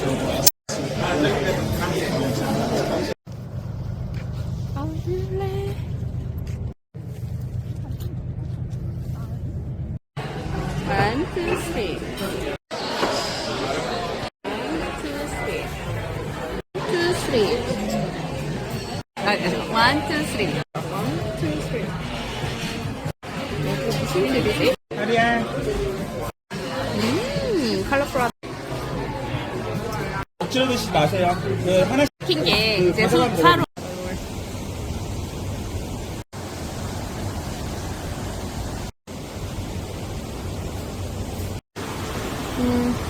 One, two, three. One, two, three. 무슨 색이지? 다리야. 음, 컬러풀하다. 억지로 드시지 마세요. 그 하나씩 시킨 게 그 이제 소, 차로. 음.